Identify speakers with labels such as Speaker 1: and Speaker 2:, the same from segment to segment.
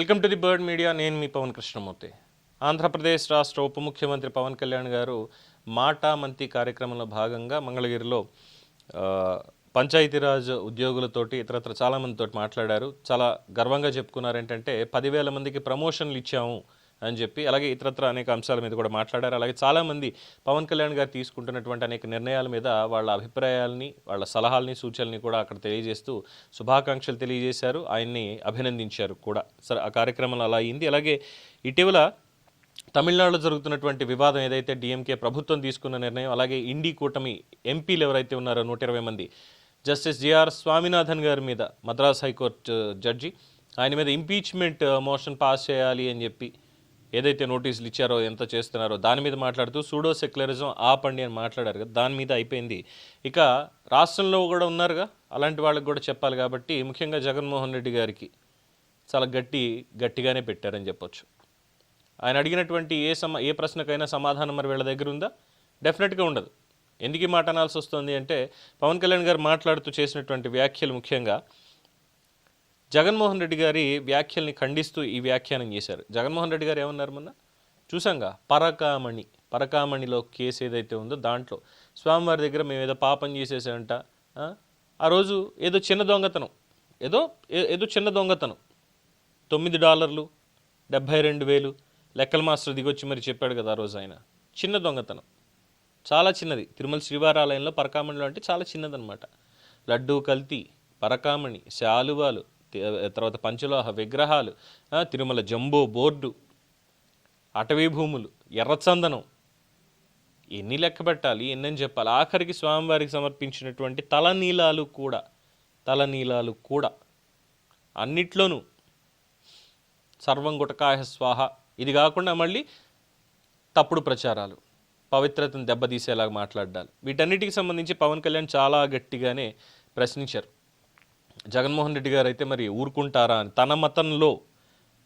Speaker 1: Welcome to the Bird Media. నేను మీ పవన్ కృష్ణమూర్తి. ఆంధ్రప్రదేశ్ రాష్ట్ర ఉప ముఖ్యమంత్రి పవన్ కళ్యాణ్ గారు మాటా మంతి కార్యక్రమంలో భాగంగా మంగళగిరిలో పంచాయతీరాజ్ ఉద్యోగులతోటి ఇతరత్ర చాలామందితో మాట్లాడారు. చాలా గర్వంగా చెప్పుకున్నారు ఏంటంటే పదివేల మందికి ప్రమోషన్లు ఇచ్చాము. అని చెప్పి అలాగే ఇతరత్ర అనేక అంశాల మీద కూడా మాట్లాడారు. అలాగే చాలామంది పవన్ కళ్యాణ్ గారు తీసుకుంటున్నటువంటి అనేక నిర్ణయాల మీద వాళ్ళ అభిప్రాయాల్ని వాళ్ళ సలహాలని సూచనల్ని కూడా అక్కడ తెలియజేస్తూ శుభాకాంక్షలు తెలియజేశారు. ఆయన్ని అభినందించారు కూడా. సరే ఆ కార్యక్రమంలో అలా అయింది. అలాగే ఇటీవల తమిళనాడులో జరుగుతున్నటువంటి వివాదం ఏదైతే డిఎంకే ప్రభుత్వం తీసుకున్న నిర్ణయం అలాగే ఇండి కూటమి ఎంపీలు ఎవరైతే ఉన్నారో నూట ఇరవై మంది జస్టిస్ జిఆర్ స్వామినాథన్ గారి మీద మద్రాస్ హైకోర్టు జడ్జి ఆయన మీద ఇంపీచ్మెంట్ మోషన్ పాస్ చేయాలి అని చెప్పి ఏదైతే నోటీసులు ఇచ్చారో ఎంత చేస్తున్నారో దాని మీద మాట్లాడుతూ సూడో సెక్యులరిజం ఆపండి అని మాట్లాడారు కదా దాని మీద అయిపోయింది. ఇక రాష్ట్రంలో కూడా ఉన్నారుగా అలాంటి వాళ్ళకి కూడా చెప్పాలి కాబట్టి ముఖ్యంగా జగన్మోహన్ రెడ్డి గారికి చాలా గట్టి గట్టిగానే పెట్టారని చెప్పొచ్చు. ఆయన అడిగినటువంటి ఏ సమ ఏ ప్రశ్నకైనా సమాధానం మరి వీళ్ళ దగ్గర ఉందా? డెఫినెట్గా ఉండదు. ఎందుకు ఈ మాట అనాల్సి వస్తుంది అంటే పవన్ కళ్యాణ్ గారు మాట్లాడుతూ చేసినటువంటి వ్యాఖ్యలు ముఖ్యంగా జగన్మోహన్ రెడ్డి గారి వ్యాఖ్యల్ని ఖండిస్తూ ఈ వ్యాఖ్యానం చేశారు. జగన్మోహన్ రెడ్డి గారు ఏమన్నారు మొన్న? చూసాంగా పరకామణి పరకామణిలో కేసు ఏదైతే ఉందో దాంట్లో. స్వామివారి దగ్గర మేము ఏదో పాపం చేసేసామంట ఆ? రోజు ఏదో చిన్న దొంగతనం. ఏదో ఏదో చిన్న దొంగతనం. తొమ్మిది డాలర్లు డెబ్భై రెండు వేలు లెక్కల మాస్టర్ దిగొచ్చి మరి చెప్పాడు కదా ఆ రోజు ఆయన. చిన్న దొంగతనం. చాలా చిన్నది. తిరుమల శ్రీవారాలయంలో పరకామణిలో అంటే చాలా చిన్నదనమాట లడ్డూ కల్తీ పరకామణి శాలువాలు తర్వాత పంచలోహ విగ్రహాలు తిరుమల జంబో బోర్డు అటవీ భూములు ఎర్రచందనం. ఎన్ని లెక్క పెట్టాలి ఎన్నని చెప్పాలి? ఆఖరికి స్వామివారికి సమర్పించినటువంటి తలనీలాలు కూడా తలనీలాలు కూడా అన్నిట్లోనూ సర్వం గుటకాయ స్వాహ. ఇది కాకుండా మళ్ళీ తప్పుడు ప్రచారాలు పవిత్రతను దెబ్బతీసేలాగా మాట్లాడాలి వీటన్నిటికి సంబంధించి పవన్ కళ్యాణ్ చాలా గట్టిగానే ప్రశ్నించారు. జగన్మోహన్ రెడ్డి గారు అయితే మరి ఊరుకుంటారా అని. తన మతంలో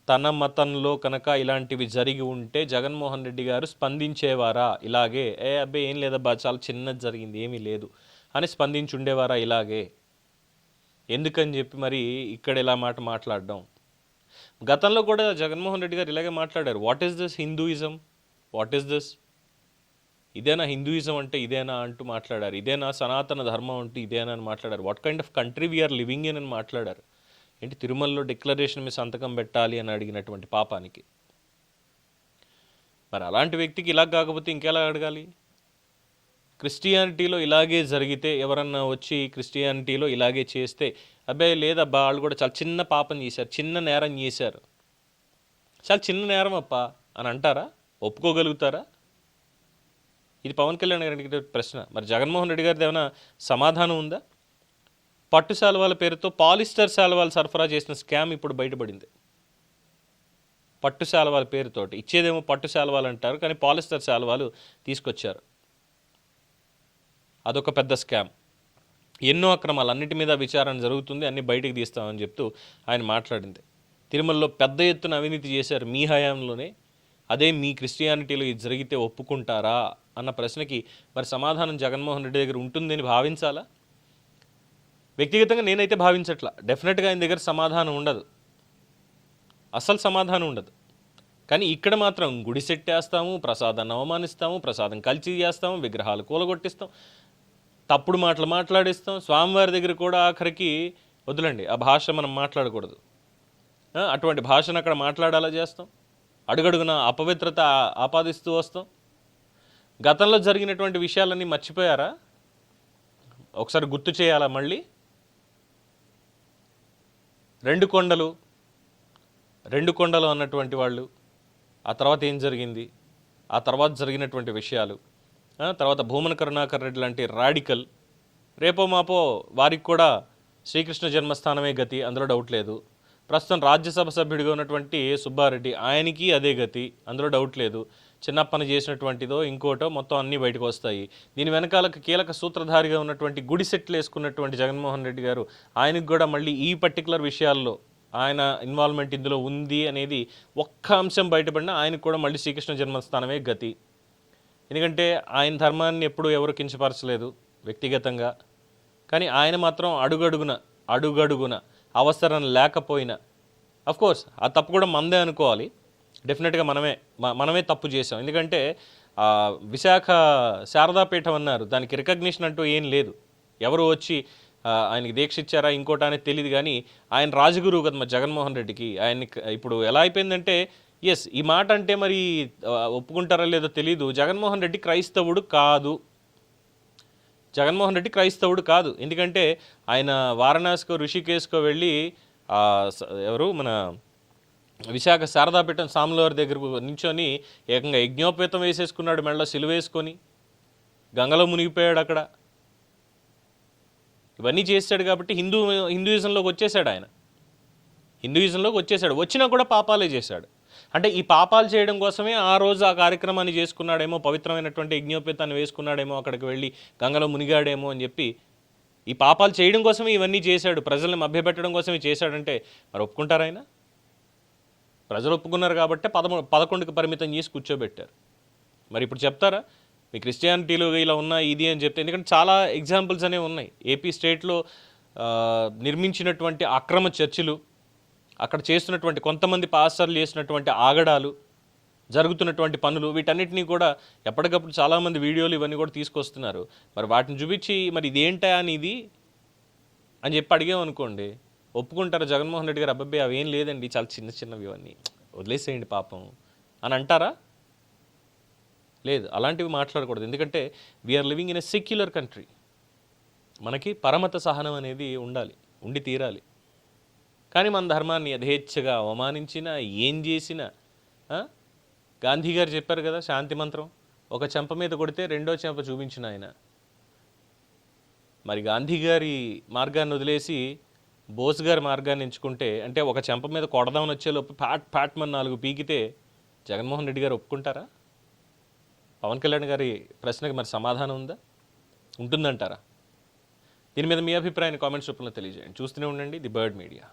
Speaker 1: తన మతంలో కనుక ఇలాంటివి జరిగి ఉంటే జగన్మోహన్ రెడ్డి గారు స్పందించేవారా? ఇలాగే ఏ అబ్బాయి ఏం లేదబ్బా చాలా చిన్నది జరిగింది ఏమీ లేదు అని స్పందించి ఉండేవారా ఇలాగే? ఎందుకని చెప్పి మరి ఇక్కడ ఇలా మాట మాట్లాడడం? గతంలో కూడా జగన్మోహన్ రెడ్డి గారు ఇలాగే మాట్లాడారు. What is this Hinduism? What is this ఇదేనా హిందూయిజం అంటే ఇదేనా అంటూ మాట్లాడారు. ఇదేనా సనాతన ధర్మం అంటే ఇదేనా అని మాట్లాడారు. What kind of country we are living in అని మాట్లాడారు. ఏంటి తిరుమలలో డిక్లరేషన్ మీద సంతకం పెట్టాలి అని అడిగినటువంటి పాపానికి. మరి అలాంటి వ్యక్తికి ఇలా కాకపోతే ఇంకెలా అడగాలి? క్రిస్టియానిటీలో ఇలాగే జరిగితే ఎవరన్నా వచ్చి క్రిస్టియానిటీలో ఇలాగే చేస్తే అబ్బాయి లేదబ్బా వాళ్ళు కూడా చాలా చిన్న పాపం చేశారు చిన్న నేరం చేశారు. చాలా చిన్న నేరం అప్ప అని అంటారా? ఒప్పుకోగలుగుతారా? ఇది పవన్ కళ్యాణ్ గారికి ప్రశ్న. మరి జగన్మోహన్ రెడ్డి గారిది ఏమైనా సమాధానం ఉందా? పట్టు శాలువాల పేరుతో పాలిస్టర్ శాలువాలు సరఫరా చేసిన స్కామ్ ఇప్పుడు బయటపడింది. పట్టు శాలువాల పేరుతోటి. ఇచ్చేదేమో పట్టు శాలువాలు అంటారు కానీ పాలిస్టర్ శాలువాలు తీసుకొచ్చారు. అదొక పెద్ద స్కామ్. ఎన్నో అక్రమాలు అన్నిటి మీద విచారణ జరుగుతుంది అన్ని బయటికి తీస్తామని చెప్తూ ఆయన మాట్లాడింది. తిరుమలలో పెద్ద ఎత్తున అవినీతి చేశారు మీ హయాంలోనే అదే మీ క్రిస్టియానిటీలో ఇది జరిగితే ఒప్పుకుంటారా అన్న ప్రశ్నకి మరి సమాధానం జగన్మోహన్ రెడ్డి దగ్గర ఉంటుందని భావించాలా? వ్యక్తిగతంగా నేనైతే భావించట్లా. డెఫినెట్గా ఆయన దగ్గర సమాధానం ఉండదు. అసలు సమాధానం ఉండదు. కానీ ఇక్కడ మాత్రం గుడి సెట్టేస్తాము ప్రసాదాన్ని అవమానిస్తాము ప్రసాదం కలిసి చేస్తాము విగ్రహాలు కూలగొట్టిస్తాం తప్పుడు మాటలు మాట్లాడిస్తాం. స్వామివారి దగ్గర కూడా ఆఖరికి వద్దులండి ఆ భాష మనం మాట్లాడకూడదు. అటువంటి భాషను అక్కడ మాట్లాడాలా చేస్తాం. అడుగడుగున అపవిత్రత ఆపాదిస్తూ వస్తాం. గతంలో జరిగినటువంటి విషయాలన్నీ మర్చిపోయారా? ఒకసారి గుర్తు చేయాలా మళ్ళీ? రెండు కొండలు రెండు కొండలు అన్నటువంటి వాళ్ళు ఆ తర్వాత ఏం జరిగింది? ఆ తర్వాత జరిగినటువంటి విషయాలు. తర్వాత భూమన కరుణాకర్ రెడ్డి లాంటి రాడికల్ రేపో మాపో వారికి కూడా శ్రీకృష్ణ జన్మస్థానమే గతి అందులో డౌట్ లేదు. ప్రస్తుతం రాజ్యసభ సభ్యుడిగా ఉన్నటువంటి సుబ్బారెడ్డి ఆయనకి అదే గతి. అందులో డౌట్ లేదు. చిన్నప్పని చేసినటువంటిదో ఇంకోటో మొత్తం అన్నీ బయటకు వస్తాయి. దీని వెనకాలకు కీలక సూత్రధారిగా ఉన్నటువంటి గుడి సెట్లు వేసుకున్నటువంటి జగన్మోహన్ రెడ్డి గారు ఆయనకు కూడా మళ్ళీ ఈ పర్టికులర్ విషయాల్లో ఆయన ఇన్వాల్వ్మెంట్ ఇందులో ఉంది అనేది ఒక్క అంశం బయటపడినా ఆయనకు కూడా మళ్ళీ శ్రీకృష్ణ జన్మస్థానమే గతి. ఎందుకంటే ఆయన ధర్మాన్ని ఎప్పుడూ ఎవరు కించపరచలేదు వ్యక్తిగతంగా. కానీ ఆయన మాత్రం అడుగడుగున అడుగడుగున అవసరం లేకపోయినా అఫ్ కోర్స్ ఆ తప్పు కూడా మనదే అనుకోవాలి. డెఫినెట్గా మనమే మ- మనమే తప్పు చేసాం ఎందుకంటే విశాఖ శారదాపీఠం అన్నారు దానికి రికగ్నిషన్ అంటూ ఏం లేదు. ఎవరు వచ్చి ఆయనకి దీక్ష ఇచ్చారా ఇంకోటి అనేది తెలియదు కానీ ఆయన రాజగురువు కదా మా జగన్మోహన్ రెడ్డికి ఆయన ఇప్పుడు ఎలా అయిపోయిందంటే ఎస్ ఈ మాట అంటే మరి ఒప్పుకుంటారా లేదో తెలియదు జగన్మోహన్ రెడ్డి క్రైస్తవుడు కాదు. జగన్మోహన్ రెడ్డి క్రైస్తవుడు కాదు. ఎందుకంటే ఆయన వారణాసికో ఋషికేశ్కో వెళ్ళి ఎవరు? మన విశాఖ శారదాపీఠం సాములవారి దగ్గర నించొని ఏకంగా యజ్ఞోపేతం వేసేసుకున్నాడు మెడలో సిలువేసుకొని గంగలో మునిగిపోయాడు అక్కడ. ఇవన్నీ చేశాడు కాబట్టి హిందూ హిందూయిజంలోకి వచ్చేసాడు ఆయన. హిందూయిజంలోకి వచ్చేసాడు వచ్చినా కూడా పాపాలే చేశాడు. అంటే ఈ పాపాలు చేయడం కోసమే ఆ రోజు ఆ కార్యక్రమాన్ని చేసుకున్నాడేమో పవిత్రమైనటువంటి యజ్ఞోపేతాన్ని వేసుకున్నాడేమో అక్కడికి వెళ్ళి గంగలో మునిగాడేమో అని చెప్పి ఈ పాపాలు చేయడం కోసమే ఇవన్నీ చేశాడు. ప్రజల్ని మభ్యపెట్టడం కోసమే చేశాడంటే మరి ఒప్పుకుంటారా ఆయన? ప్రజలు ఒప్పుకున్నారు కాబట్టి పదమూ పదకొండుకి పరిమితం చేసి కూర్చోబెట్టారు. మరి ఇప్పుడు చెప్తారా? మీ క్రిస్టియానిటీలో ఇలా ఉన్నా ఇది అని చెప్తే ఎందుకంటే చాలా ఎగ్జాంపుల్స్ అనేవి ఉన్నాయి. ఏపీ స్టేట్లో నిర్మించినటువంటి అక్రమ చర్చిలు అక్కడ చేస్తున్నటువంటి కొంతమంది పాస్టర్లు చేసినటువంటి ఆగడాలు జరుగుతున్నటువంటి పనులు వీటన్నిటినీ కూడా ఎప్పటికప్పుడు చాలామంది వీడియోలు ఇవన్నీ కూడా తీసుకొస్తున్నారు. మరి వాటిని చూపించి మరి ఇదేంటా అని ఇది అని చెప్పి అడిగామనుకోండి ఒప్పుకుంటారు జగన్మోహన్ రెడ్డి గారు? అబ్బాయి అవేం లేదండి చాలా చిన్న చిన్నవి ఇవన్నీ. వదిలేసేయండి పాపం. అని అంటారా? లేదు అలాంటివి మాట్లాడకూడదు. ఎందుకంటే we are living in a secular country మనకి పరమత సహనం అనేది ఉండాలి ఉండి తీరాలి. కానీ మన ధర్మాన్ని యథేచ్ఛగా అవమానించినా ఏం చేసినా గాంధీ గారు చెప్పారు కదా శాంతి మంత్రం ఒక చెంప మీద కొడితే రెండో చెంప చూపించిన ఆయన. మరి గాంధీ గారి మార్గాన్ని వదిలేసి బోస్ గారి మార్గాన్ని ఎంచుకుంటే అంటే ఒక చెంప మీద కొడదామని వచ్చేలోపు ప్యాట్ ప్యాట్ మన నాలుగు పీకితే జగన్మోహన్ రెడ్డి గారు ఒప్పుకుంటారా? పవన్ కళ్యాణ్ గారి ప్రశ్నకి మరి సమాధానం ఉందా? ఉంటుందంటారా? దీని మీద మీ అభిప్రాయాన్ని కామెంట్స్ రూపంలో తెలియజేయండి. చూస్తూనే ఉండండి ది బర్డ్ మీడియా.